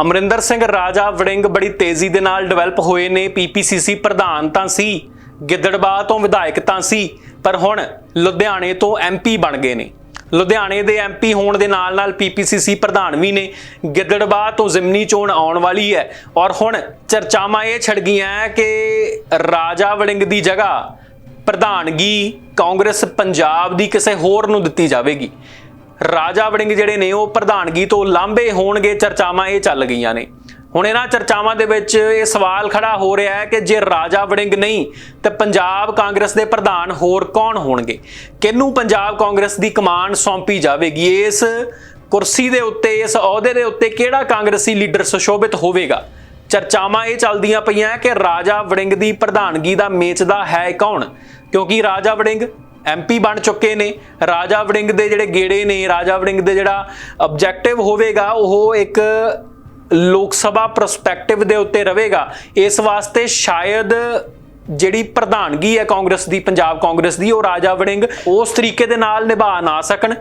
ਅਮਰਿੰਦਰ ਸਿੰਘ ਰਾਜਾ ਵੜਿੰਗ ਬੜੀ ਤੇਜ਼ੀ ਦੇ ਨਾਲ ਡਿਵੈਲਪ ਹੋਏ ਨੇ ਪੀਪੀਸੀਸੀ ਪ੍ਰਧਾਨ ਤਾਂ ਸੀ, ਗਿੱਦੜਬਾਹ ਤੋਂ ਵਿਧਾਇਕ ਤਾਂ ਸੀ, ਪਰ ਹੁਣ ਲੁਧਿਆਣੇ ਤੋਂ ਐਮਪੀ ਬਣ ਗਏ ਨੇ। ਲੁਧਿਆਣੇ ਦੇ ਐਮਪੀ ਹੋਣ ਦੇ ਨਾਲ ਨਾਲ ਪੀਪੀਸੀਸੀ ਪ੍ਰਧਾਨ ਵੀ ਨੇ, ਗਿੱਦੜਬਾਹ ਤੋਂ ਜ਼ਿਮਨੀ ਚੋਣ ਆਉਣ ਵਾਲੀ ਹੈ। ਔਰ ਹੁਣ ਚਰਚਾਵਾਂ ਇਹ ਛਿੜ ਗਈਆਂ ਕਿ ਰਾਜਾ ਵੜਿੰਗ ਦੀ ਜਗ੍ਹਾ ਪ੍ਰਧਾਨਗੀ ਕਾਂਗਰਸ ਪੰਜਾਬ ਦੀ ਕਿਸੇ ਹੋਰ ਨੂੰ ਦਿੱਤੀ ਜਾਵੇਗੀ। ਰਾਜਾ ਵੜਿੰਗ ਜਿਹੜੇ ਨੇ ਉਹ ਪ੍ਰਧਾਨਗੀ ਤੋਂ ਲਾਂਭੇ ਹੋਣਗੇ, ਚਰਚਾਵਾਂ ਇਹ ਚੱਲ ਗਈਆਂ ਨੇ। ਹੁਣ ਇਹਨਾਂ ਚਰਚਾਵਾਂ ਦੇ ਵਿੱਚ ਇਹ ਸਵਾਲ ਖੜਾ ਹੋ ਰਿਹਾ ਹੈ ਕਿ ਜੇ ਰਾਜਾ ਵੜਿੰਗ ਨਹੀਂ, ਤੇ ਪੰਜਾਬ ਕਾਂਗਰਸ ਦੇ ਪ੍ਰਧਾਨ ਹੋਰ ਕੌਣ ਹੋਣਗੇ? ਕਿਹਨੂੰ ਪੰਜਾਬ ਕਾਂਗਰਸ ਦੀ ਕਮਾਨ ਸੌਂਪੀ ਜਾਵੇਗੀ? ਇਸ ਕੁਰਸੀ ਦੇ ਉੱਤੇ, ਇਸ ਅਹੁਦੇ ਦੇ ਉੱਤੇ ਕਿਹੜਾ ਕਾਂਗਰਸੀ ਲੀਡਰ ਸੁਸ਼ੋਭਿਤ ਹੋਵੇਗਾ? ਚਰਚਾਵਾਂ ਇਹ ਚੱਲਦੀਆਂ ਪਈਆਂ ਕਿ ਰਾਜਾ ਵੜਿੰਗ ਦੀ ਪ੍ਰਧਾਨਗੀ ਦਾ ਮੇਚਦਾ ਹੈ ਕੌਣ? ਕਿਉਂਕਿ ਰਾਜਾ ਵੜਿੰਗ ਐਮਪੀ ਬਣ ਚੁੱਕੇ ਨੇ। ਰਾਜਾ ਵੜਿੰਗ ਦੇ ਜਿਹੜੇ ਗੇੜੇ ਨੇ, ਰਾਜਾ ਵੜਿੰਗ ਦੇ ਜਿਹੜਾ ਆਬਜੈਕਟਿਵ ਹੋਵੇਗਾ, ਉਹ ਇੱਕ ਲੋਕ ਸਭਾ ਪ੍ਰਸਪੈਕਟਿਵ ਦੇ ਉੱਤੇ ਰਹੇਗਾ। ਇਸ ਵਾਸਤੇ ਸ਼ਾਇਦ ਜਿਹੜੀ ਪ੍ਰਧਾਨਗੀ ਹੈ ਕਾਂਗਰਸ ਦੀ, ਪੰਜਾਬ ਕਾਂਗਰਸ ਦੀ, ਉਹ ਰਾਜਾ ਵੜਿੰਗ ਉਸ ਤਰੀਕੇ ਦੇ ਨਾਲ ਨਿਭਾ ਨਾ ਸਕਣ।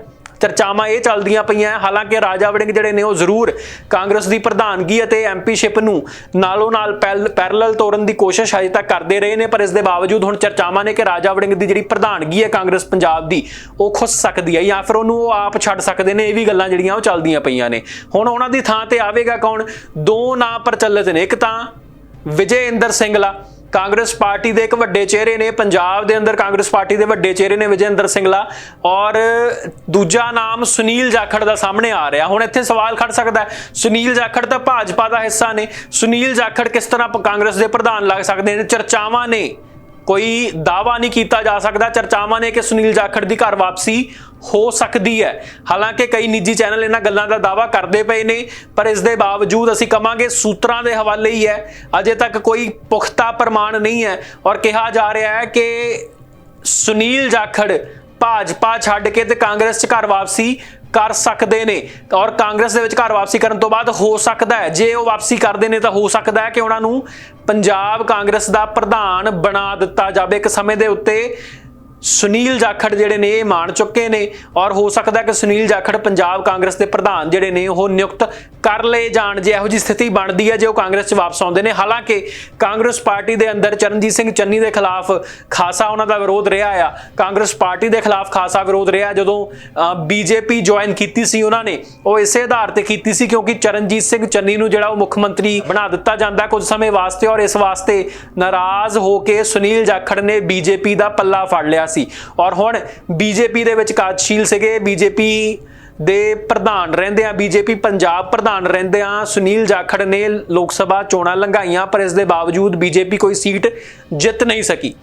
ਚਰਚਾਵਾਂ ਇਹ ਚੱਲਦੀਆਂ ਪਈਆਂ ਹਾਲਾਂਕਿ ਰਾਜਾ ਵੜਿੰਗ ਜਿਹੜੇ ਨੇ ਉਹ ਜ਼ਰੂਰ ਕਾਂਗਰਸ ਦੀ ਪ੍ਰਧਾਨਗੀ ਅਤੇ ਐਮਪੀਸ਼ਿਪ ਨੂੰ ਨਾਲੋਂ ਨਾਲ ਪੈਰਲਲ ਤੋਰਨ ਦੀ ਕੋਸ਼ਿਸ਼ ਅਜੇ ਤੱਕ ਕਰਦੇ ਰਹੇ ਨੇ, ਪਰ ਇਸ ਦੇ ਬਾਵਜੂਦ ਹੁਣ ਚਰਚਾਵਾਂ ਨੇ ਕਿ ਰਾਜਾ ਵੜਿੰਗ ਦੀ ਜਿਹੜੀ ਪ੍ਰਧਾਨਗੀ ਹੈ ਕਾਂਗਰਸ ਪੰਜਾਬ ਦੀ, ਉਹ ਖੁੱਸ ਸਕਦੀ ਹੈ ਜਾਂ ਫਿਰ ਉਹਨੂੰ ਉਹ ਆਪ ਛੱਡ ਸਕਦੇ ਨੇ, ਇਹ ਵੀ ਗੱਲਾਂ ਜਿਹੜੀਆਂ ਉਹ ਚੱਲਦੀਆਂ ਪਈਆਂ ਨੇ। ਹੁਣ ਉਹਨਾਂ ਦੀ ਥਾਂ ਤੇ ਆਵੇਗਾ ਕੌਣ? ਦੋ ਨਾਂ ਪ੍ਰਚਲਿਤ ਨੇ, ਇੱਕ ਤਾਂ ਵਿਜੇ ਇੰਦਰ ਸਿੰਗਲਾ ਕਾਂਗਰਸ ਪਾਰਟੀ ਦੇ ਇੱਕ ਵੱਡੇ ਚਿਹਰੇ ਨੇ, ਪੰਜਾਬ ਦੇ ਅੰਦਰ ਕਾਂਗਰਸ ਪਾਰਟੀ ਦੇ ਵੱਡੇ ਚਿਹਰੇ ਨੇ ਵਿਜੇਂਦਰ ਸਿੰਗਲਾ ਔਰ ਦੂਜਾ ਨਾਮ ਸੁਨੀਲ ਜਾਖੜ ਦਾ ਸਾਹਮਣੇ ਆ ਰਿਹਾ। ਹੁਣ ਇੱਥੇ ਸਵਾਲ ਖੜ ਸਕਦਾ ਸੁਨੀਲ ਜਾਖੜ ਤਾਂ ਭਾਜਪਾ ਦਾ ਹਿੱਸਾ ਨੇ। ਸੁਨੀਲ ਜਾਖੜ ਕਿਸ ਤਰ੍ਹਾਂ ਕਾਂਗਰਸ ਦੇ ਪ੍ਰਧਾਨ ਲੱਗ ਸਕਦੇ ਨੇ? ਚਰਚਾਵਾਂ ਨੇ। ਕੋਈ ਦਾਵਾ ਨਹੀਂ ਕੀਤਾ ਜਾ ਸਕਦਾ। ਚਰਚਾਵਾਂ ਨੇ ਕਿ ਸੁਨੀਲ ਜਾਖੜ ਦੀ ਘਰ ਵਾਪਸੀ ਹੋ ਸਕਦੀ ਹੈ। ਹਾਲਾਂਕਿ ਕਈ ਨਿੱਜੀ ਚੈਨਲ ਇਹਨਾਂ ਗੱਲਾਂ ਦਾ ਦਾਵਾ ਕਰਦੇ ਪਏ ਨੇ, ਪਰ ਇਸ ਦੇ ਬਾਵਜੂਦ ਅਸੀਂ ਕਵਾਂਗੇ ਸੂਤਰਾਂ ਦੇ ਹਵਾਲੇ ਹੀ ਹੈ। ਅਜੇ ਤੱਕ ਕੋਈ ਪੁਖਤਾ ਪ੍ਰਮਾਣ ਨਹੀਂ ਹੈ ਔਰ ਕਿਹਾ ਜਾ ਰਿਹਾ ਹੈ ਕਿ ਸੁਨੀਲ ਜਾਖੜ ਭਾਜਪਾ ਛੱਡ ਕੇ ਤੇ ਕਾਂਗਰਸ 'ਚ ਘਰ ਵਾਪਸੀ ਕਰ ਸਕਦੇ ਨੇ। ਔਰ ਕਾਂਗਰਸ ਦੇ ਵਿੱਚ ਘਰ ਵਾਪਸੀ ਕਰਨ ਤੋਂ ਬਾਅਦ ਹੋ ਸਕਦਾ ਹੈ। ਜੇ ਉਹ ਵਾਪਸੀ ਕਰਦੇ ਨੇ ਤਾਂ ਹੋ ਸਕਦਾ ਹੈ ਕਿ ਉਹਨਾਂ ਨੂੰ ਪੰਜਾਬ ਕਾਂਗਰਸ ਦਾ ਪ੍ਰਧਾਨ ਬਣਾ ਦਿੱਤਾ ਜਾਵੇ। ਇੱਕ ਸਮੇਂ ਦੇ ਉੱਤੇ ਸੁਨੀਲ ਜਾਖੜ ਜਿਹੜੇ ਨੇ ਇਹ ਮਾਣ ਚੁੱਕੇ ਨੇ ਔਰ ਹੋ ਸਕਦਾ ਕਿ ਸੁਨੀਲ ਜਾਖੜ ਪੰਜਾਬ ਕਾਂਗਰਸ ਦੇ ਪ੍ਰਧਾਨ ਜਿਹੜੇ ਨੇ ਉਹ ਨਿਯੁਕਤ ਕਰ ਲਏ ਜਾਣ ਜੇ ਇਹੋ ਜੀ ਸਥਿਤੀ ਬਣਦੀ ਹੈ ਜੇ ਉਹ ਕਾਂਗਰਸ 'ਚ ਵਾਪਸ ਆਉਂਦੇ ਨੇ। ਹਾਲਾਂਕਿ ਕਾਂਗਰਸ ਪਾਰਟੀ ਦੇ ਅੰਦਰ ਚਰਨਜੀਤ ਸਿੰਘ ਚੰਨੀ ਦੇ ਖਿਲਾਫ ਖਾਸਾ ਉਹਨਾਂ ਦਾ ਵਿਰੋਧ ਰਿਹਾ ਆ। ਕਾਂਗਰਸ ਪਾਰਟੀ ਦੇ ਖਿਲਾਫ ਖਾਸਾ ਵਿਰੋਧ ਰਿਹਾ ਜਦੋਂ ਬੀਜੇਪੀ ਜੁਆਇਨ ਕੀਤੀ ਸੀ ਉਹਨਾਂ ਨੇ, ਉਹ ਇਸੇ ਆਧਾਰ ਤੇ ਕੀਤੀ ਸੀ ਕਿਉਂਕਿ ਚਰਨਜੀਤ ਸਿੰਘ ਚੰਨੀ ਨੂੰ ਜਿਹੜਾ ਉਹ ਮੁੱਖ ਮੰਤਰੀ ਬਣਾ ਦਿੱਤਾ ਜਾਂਦਾ ਕੁਝ ਸਮੇਂ ਵਾਸਤੇ ਔਰ ਇਸ ਵਾਸਤੇ ਨਾਰਾਜ਼ ਹੋ ਕੇ ਸੁਨੀਲ ਜਾਖੜ ਨੇ ਬੀਜੇਪੀ ਦਾ ਪੱਲਾ ਫੜ ਲਿਆ ਸੀ। ਔਰ ਹੁਣ ਬੀਜੇਪੀ ਦੇ ਵਿੱਚ ਕਾਰਜਸ਼ੀਲ ਸੀਗੇ। ਬੀਜੇਪੀ ਦੇ ਪ੍ਰਧਾਨ ਰਹਿੰਦੇ ਆ। ਬੀਜੇਪੀ ਪੰਜਾਬ ਪ੍ਰਧਾਨ ਰਹਿੰਦੇ ਆ। ਸੁਨੀਲ ਜਾਖੜ ਨੇ ਲੋਕ ਸਭਾ ਚੋਣਾਂ ਲੰਘਾਈਆਂ, ਪਰ ਇਸ ਦੇ ਬਾਵਜੂਦ ਬੀਜੇਪੀ ਕੋਈ ਸੀਟ ਜਿੱਤ ਨਹੀਂ ਸਕੀ।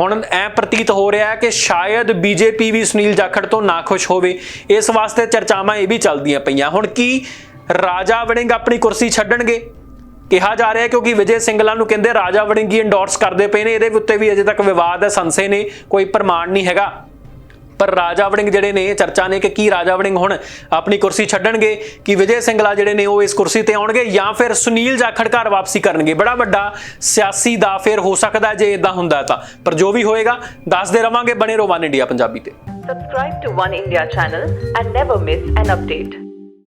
ਹੁਣ ਐ ਪ੍ਰਤੀਤ ਹੋ ਰਿਹਾ ਹੈ ਕਿ ਸ਼ਾਇਦ ਬੀਜੇਪੀ ਵੀ ਸੁਨੀਲ ਜਾਖੜ ਤੋਂ ਨਾਖੁਸ਼ ਹੋਵੇ। ਇਸ ਵਾਸਤੇ ਚਰਚਾਵਾਂ ਇਹ ਵੀ ਚੱਲਦੀਆਂ ਪਈਆਂ। ਹੁਣ ਕੀ ਰਾਜਾ ਵੜਿੰਗ ਆਪਣੀ ਕੁਰਸੀ ਛੱਡਣਗੇ? ਕਿਹਾ ਜਾ ਰਿਹਾ ਕਿਉਂਕਿ ਵਿਜੇ ਸਿੰਗਲਾ ਨੂੰ ਕਹਿੰਦੇ ਰਾਜਾ ਵੜਿੰਗ ਇੰਡੋਰਸ ਕਰਦੇ ਪਏ ਨੇ, ਇਹਦੇ ਉੱਤੇ ਵੀ ਅਜੇ ਤੱਕ ਵਿਵਾਦ ਹੈ ਸੰਸੇ ਨੇ ਕੋਈ ਪ੍ਰਮਾਣ ਨਹੀਂ ਹੈਗਾ। ਪਰ ਰਾਜਾ ਵੜਿੰਗ ਜਿਹੜੇ ਨੇ, ਚਰਚਾ ਨੇ ਕਿ ਕੀ ਰਾਜਾ ਵੜਿੰਗ ਹੁਣ ਆਪਣੀ ਕੁਰਸੀ ਛੱਡਣਗੇ, ਕਿ ਵਿਜੇ ਸਿੰਗਲਾ ਜਿਹੜੇ ਨੇ ਉਹ ਇਸ ਕੁਰਸੀ ਤੇ ਆਉਣਗੇ ਜਾਂ ਫਿਰ ਸੁਨੀਲ ਜਾਖੜ ਘਰ ਵਾਪਸੀ ਕਰਨਗੇ। ਬੜਾ ਵੱਡਾ ਸਿਆਸੀ ਦਾ ਫੇਰ ਹੋ ਸਕਦਾ ਜੇ ਇਦਾਂ ਹੁੰਦਾ ਤਾਂ। ਪਰ ਜੋ ਵੀ ਹੋਏਗਾ, ਦੱਸਦੇ ਰਵਾਂਗੇ ਬਣੇ ਰਹੋ ਵਨ ਇੰਡੀਆ ਪੰਜਾਬੀ ਤੇ। Subscribe to One India channel and never miss an update.